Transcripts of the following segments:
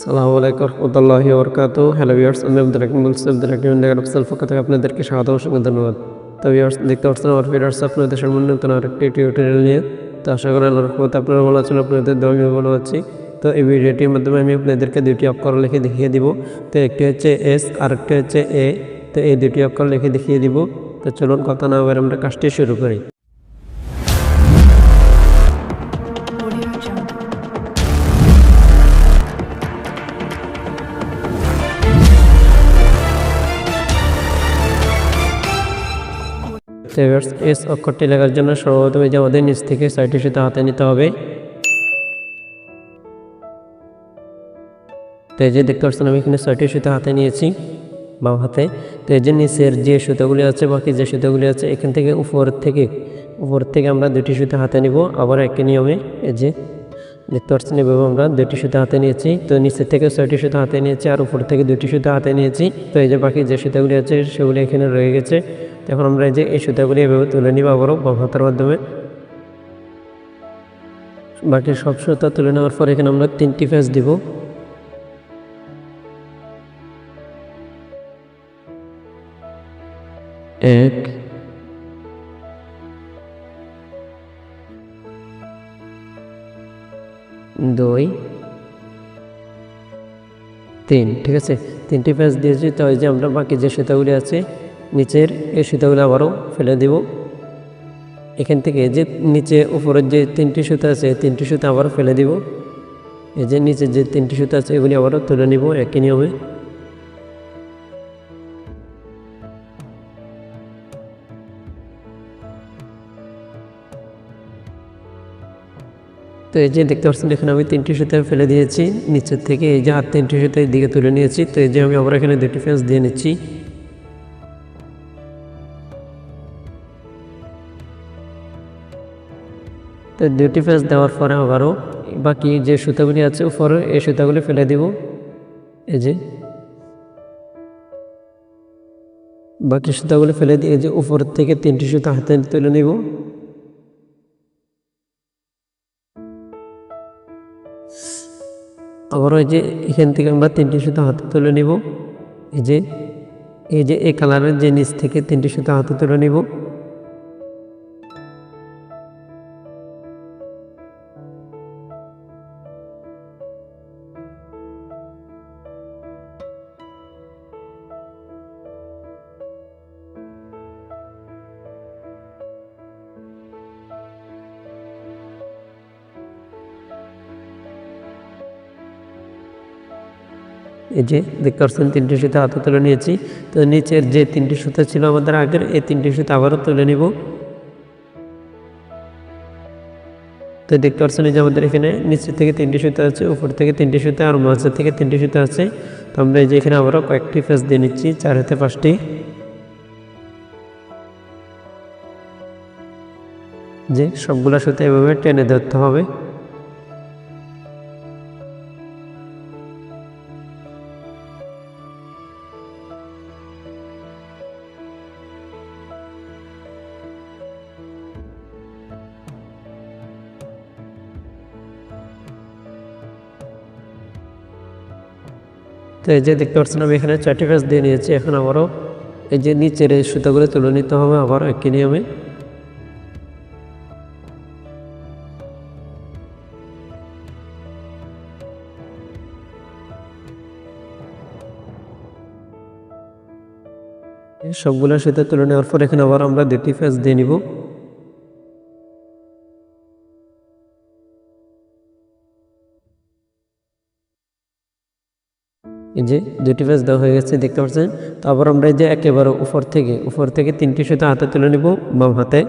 সালামু আলাইকুম রহমতুল্লাহি বরকাত হ্যালো ভিউয়ার্স আমি আব্দুল আব্দুল পক্ষ থেকে আপনাদেরকে স্বাগত অসংখ্য ধন্যবাদ। তো ভিউয়ার্স দেখতে পাচ্ছেন আমার ভিউয়ার্স আপনাদের সামনে নতুন আরেকটি টিউটোরিয়াল নিয়ে। তো আশা করি আল্লাহর রহমতে আপনারা ভালো আছেন, আপনাদের দোয়া ভালো আছি। তো এই ভিডিওটির মাধ্যমে আমি আপনাদেরকে দুটি অক্ষর লিখে দেখিয়ে দিব। তো একটি হচ্ছে এস আর একটি হচ্ছে এ তো এই দুটি অক্ষর লিখে দেখিয়ে দিব। তো চলুন, কথা না বলে আমরা কাজটি শুরু করি। সেভার্স এস অক্ষরটি লেখার জন্য সর্বপ্রথমে যে আমাদের নিচ থেকে ছয়টি সুতা হাতে নিতে হবে তো যে দেখতে পাচ্ছেন আমি এখানে ছয়টি সুতা হাতে নিয়েছি বাম হাতে তো এই যে নিচের যে সুতোগুলি আছে বাকি যে সুতোগুলি আছে এখান থেকে উপর থেকে উপর থেকে আমরা দুটি সুতো হাতে নিব আবার একই নিয়মে এই যে দেখতে পাচ্ছেন এভাবে আমরা দুটি সুতো হাতে নিয়েছি তো নিচের থেকে ছয়টি সুতা হাতে নিয়েছি আর উপর থেকে দুটি সুতা হাতে নিয়েছি তো এই যে বাকি যে সুতোগুলি আছে সেগুলি এখানে রয়ে গেছে তো এখন আমরা যে এই সুতাগুলি এভাবে তুলে নিব আবারও বাম হাতের মাধ্যমে। বাকি সব সুতা তুলে নেওয়ার পর এখানে আমরা তিনটি ফেস দিব। এক, দুই, তিন, ঠিক আছে? তিনটি প্যাচ দিয়েছি তো এই যে আমরা বাকি যে সুতাগুলি আছে নিচের এই সুতাগুলো আবারও ফেলে দিব। এখান থেকে যে নিচে উপরের যে তিনটি সুতা আছে তিনটি সুতা আবারও ফেলে দিব। এই যে নিচে যে তিনটি সুতা আছে, এগুলি আবারও তুলে নিব একই নিয়মে। তো এই যে দেখতে পাচ্ছেন, এখানে আমি তিনটি সুতা ফেলে দিয়েছি। নিচের থেকে এই যে হাত তিনটি সুতা দিকে তুলে নিয়েছি। তো এই যে আমি আবার এখানে দুটি ফেন্স দিয়ে নিচ্ছি। দুটি ফেস দেওয়ার পরে আবারও বাকি যে সুতাগুলি আছে উপরে এই সুতাগুলি ফেলে দিব। এই যে। বাকি সুতাগুলি ফেলে দিয়ে এই যে উপর থেকে তিনটি সুতা হাতে তুলে নিব। আবার ওই যে এখান থেকে আমরা তিনটি সুতা হাতে তুলে নিব। এই যে এই যে এই কালারের যে নিচ থেকে তিনটি সুতা হাতে তুলে নিব। এই যে দেখতে পাচ্ছেন তিনটি সুতা হাতে তুলে নিয়েছি, তো নিচের যে তিনটি সুতা ছিল আমাদের আগের, এই তিনটি সুতা আবারও তুলে নিব। তো দেখতে পাচ্ছেন যে আমাদের এখানে নিচের থেকে তিনটি সুতা আছে, উপর থেকে তিনটি সুতা, আর মাঝের থেকে তিনটি সুতা আছে। তো আমরা এই যে এখানে আবারও কয়েকটি ফেস দিয়ে নিচ্ছি, চার হাতে পাঁচটি। যে সবগুলা সুতা এভাবে টেনে ধরতে হবে। তো এই যে দেখতে পাচ্ছেন, আমি এখানে চারটি ফেস দিয়ে নিয়েছি। এখন আবারও এই যে নিচের এই সুতাগুলো তুলে নিতে হবে আবার একই নিয়মে। সবগুলো সুতা তুলে নেওয়ার পর এখানে আবার আমরা দুটি ফেস দিয়ে নিব। এই যে দুটি পেজ দেওয়া হয়ে গেছে, দেখতে পাচ্ছেন? তারপর আমরা এই যে একেবারে উপর থেকে উপর থেকে তিনটি সুতো হাতে তুলে নিব, বাম হাতে।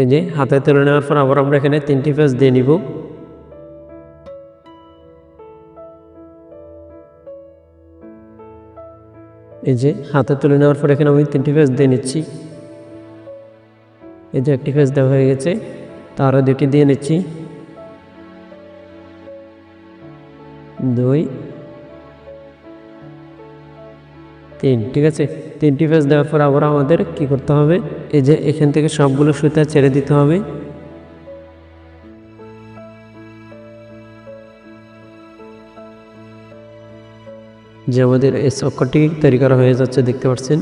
এই যে হাতে তুলে নেওয়ার পর আবার আমরা এখানে তিনটি পেজ দিয়ে নিব। এই যে হাতে তুলে নেওয়ার পর এখানে আমি তিনটি পেজ দিয়ে নিচ্ছি। এই যে একটি ফেস দেওয়া হয়ে গেছে, তারও দুটি দিয়ে নিচ্ছি। দুই, তিন, ঠিক আছে? তিনটি ফেজ দেওয়ার পর আবার আমাদের কি করতে হবে? এই যে এখান থেকে সবগুলো সুতা ছেড়ে দিতে হবে। যে আমাদের এই চক্করটি তৈরি করা হয়ে যাচ্ছে, দেখতে পাচ্ছেন?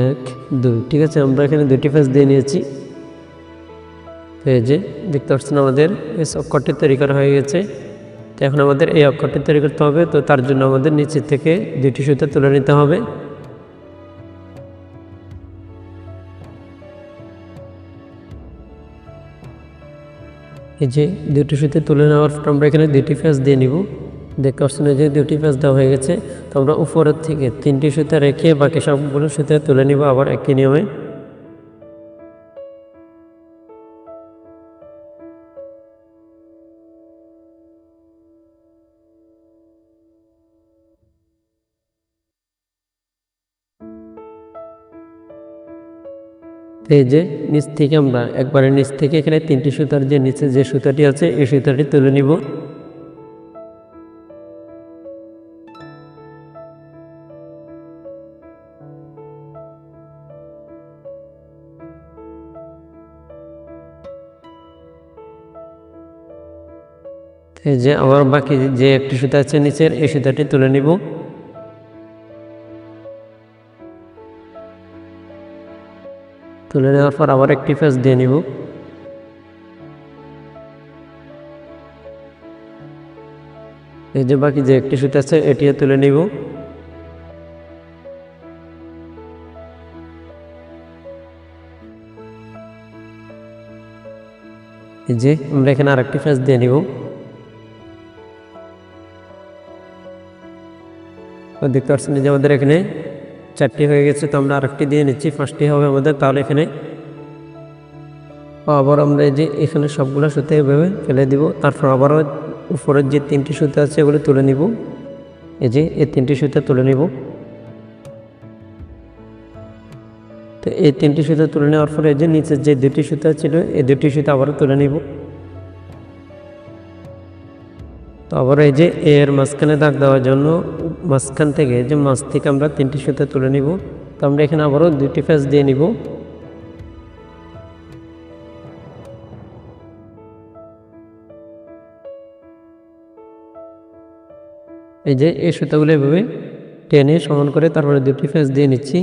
এক, দুই, ঠিক আছে? আমরা এখানে দুটি ফেজ দিয়ে নিয়েছি। এই যে, দেখতে পাচ্ছেন আমাদের এই অক্ষরটি তৈরি করা হয়ে গেছে। তো এখন আমাদের এই অক্ষরটি তৈরি করতে হবে, তো তার জন্য আমাদের নিচের থেকে দুটি সুতা তুলে নিতে হবে। এই যে দুটি সুতে তুলে নেওয়ার পর আমরা এখানে দুটি ফেজ দিয়ে নিব। দেখতে পাচ্ছেন যে দুটি ফেজ দেওয়া হয়ে গেছে, তো আমরা উপরের থেকে তিনটি সুতা রেখে বাকি সবগুলো সুতা তুলে নিব আবার একই নিয়মে। এই যে নিচ থেকে আমরা একবারে নিচ থেকে এখানে তিনটি সুতার যে নিচে যে সুতাটি আছে, এই সুতাটি তুলে নিব। এই যে আবার বাকি যে একটি সুতা আছে নিচের, এই সুতাটি তুলে নিব। তুলে নেওয়ার পর আবার একটি ফেস দিয়ে নিব। এই যে বাকি যে একটি সুতা আছে, এটিও তুলে নিব। এই যে আমরা এখানে আরেকটি ফেস দিয়ে নিব। তো দেখতে পাচ্ছেন যে আমাদের এখানে চারটি হয়ে গেছে, তো আমরা আরেকটি দিয়ে নিচ্ছি, পাঁচটি হবে আমাদের, তাহলে এখানে আবার আমরা যে এখানে সবগুলো সুতো এভাবে ফেলে দিব, তারপর আবারও উপরের যে তিনটি সুতো আছে এগুলো তুলে নিব। এই যে এই তিনটি সুতো তুলে নিব। তো এই তিনটি সুতো তুলে নেওয়ার পরে যে নিচের যে দুটি সুতো ছিল, এই দুটি সুতো আবারও তুলে নিব। তো আবার এই যে এর মাঝখানে দাগ দেওয়ার জন্য মাঝখান থেকে যে মাছ থেকে আমরা তিনটি সুতো তুলে নিব। তো আমরা এখানে আবারও দুটি ফেস দিয়ে নিব। এই যে এই সুতাগুলো এভাবে টেনে সমান করে তারপরে দুটি ফেস দিয়ে নিচ্ছি।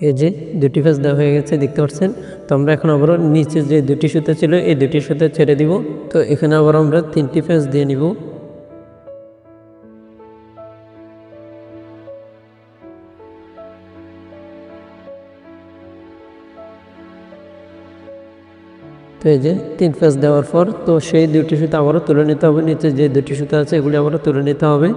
এই যে দুটি ফেস দেওয়া হয়ে গেছে, দেখতে পাচ্ছেন? তো আমরা এখন আবারও নিচে যে দুটি সুতো ছিল, এই দুটি সুতো ছেড়ে দিব। তো এখানে আবার আমরা তিনটি ফেস দিয়ে নিব। তো এই যে তিন ফেস দেওয়ার পর, তো সেই দুটি সুতো আবারও তুলে নিতে হবে। নিচে যে দুটি সুতো আছে, এগুলি আবারও তুলে নিতে হবে।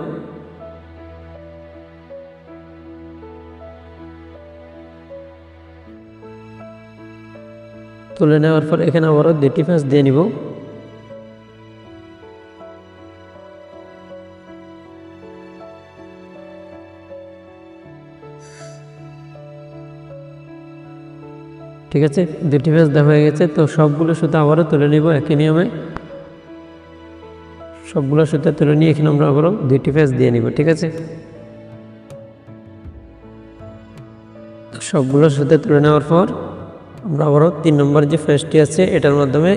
তুলে নেওয়ার পর এখানে আবারও দুটি ফ্যাঁস দিয়ে নিব। ঠিক আছে দুটি ফ্যাঁস দেওয়া হয়ে গেছে, তো সবগুলো সুতো আবারও তুলে নিব একই নিয়মে। সবগুলো সুতো তুলে নিয়ে এখানে আমরা আবারও দুটি ফ্যাঁস দিয়ে নিব, ঠিক আছে? সবগুলো সুতো তুলে নেওয়ার পর আমরা আবারও তিন নম্বর যে ফ্রেসটি আছে, এটার মাধ্যমে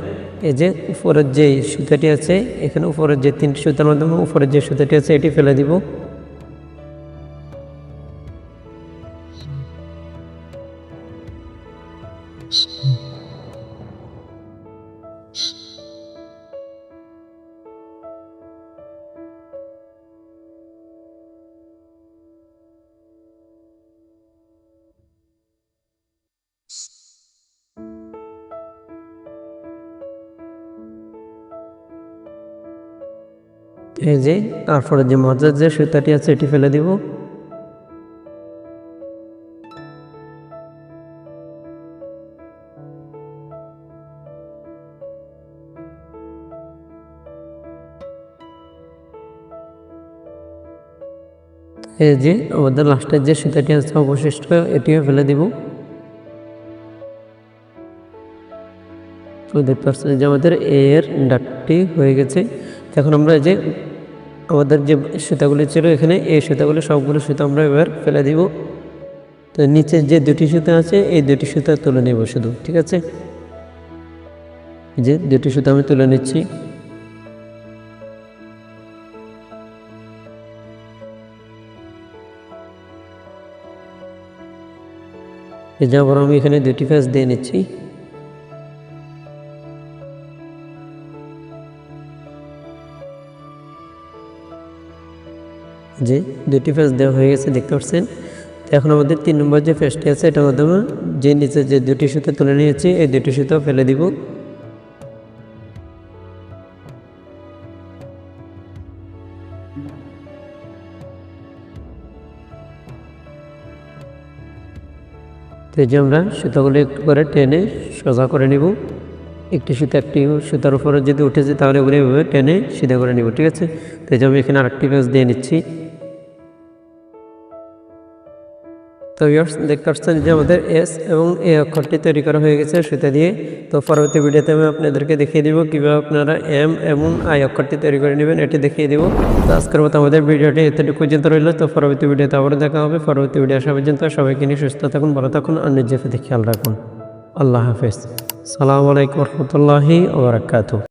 এই যে উপরের যে সুতাটি আছে, এখানে উপরের যে তিনটি সুতার মাধ্যমে উপরের যে সুতাটি আছে, এটি ফেলে দিব। এই যে, তারপরে যে মজার যে সুতাটি আছে, এটি ফেলে দিব। এই যে, আমাদের লাস্টের যে সুতাটি আছে, অবশিষ্ট, এটিও ফেলে দিব। দেখতে পাচ্ছি যে আমাদের এর ডাকটি হয়ে গেছে। এখন আমরা যে আমাদের যে সুতাগুলি ছিল এখানে, এই সুতাগুলি সবগুলো সুতা আমরা এবার ফেলে দিব। তো নিচে যে দুটি সুতা আছে, এই দুটি সুতা তুলে নেব শুধু, ঠিক আছে? যে দুটি সুতা আমি তুলে নিচ্ছি। এই যে আবার আমি এখানে দুটি ফ্যাস দিয়ে নিচ্ছি। যে দুটি ফেস দেওয়া হয়ে গেছে, দেখতে পাচ্ছেন। তো এখন আমাদের তিন নম্বর যে ফেসটি আছে, এটার মাধ্যমে যে নিচে যে দুটি সুতো তুলে নিয়েছি, এই দুটি সুতো ফেলে দিব। তো যে আমরা সুতোগুলো একটু করে টেনে সোজা করে নিব। একটি সুতো, একটি সুতার উপরে যদি উঠেছে তাহলে ওগুলো এভাবে টেনে সিধা করে নিব, ঠিক আছে? তো যে আমি এখানে আরেকটি পেজ দিয়ে নিচ্ছি। তো ইয়ার্স দেখতে পাচ্ছেন যে আমাদের এস এবং এ অক্ষরটি তৈরি করা হয়ে গেছে সুতা দিয়ে। তো পরবর্তী ভিডিওতে আমি আপনাদেরকে দেখিয়ে দিব কীভাবে আপনারা এম এবং আই অক্ষরটি তৈরি করে নেবেন, এটি দেখিয়ে দিব। তো আজকের মতো আমাদের ভিডিওটি এতটুকু পর্যন্ত রইল। তো পরবর্তী ভিডিওতে আবার দেখা হবে। পরবর্তী ভিডিও আসা পর্যন্ত সবাইকে নিয়ে সুস্থ থাকুন, ভালো থাকুন আর নিজের খেয়াল রাখুন। আল্লাহ হাফেজ। সালামু আলাইকুম রহমতুল্লাহি ওবরাকাতু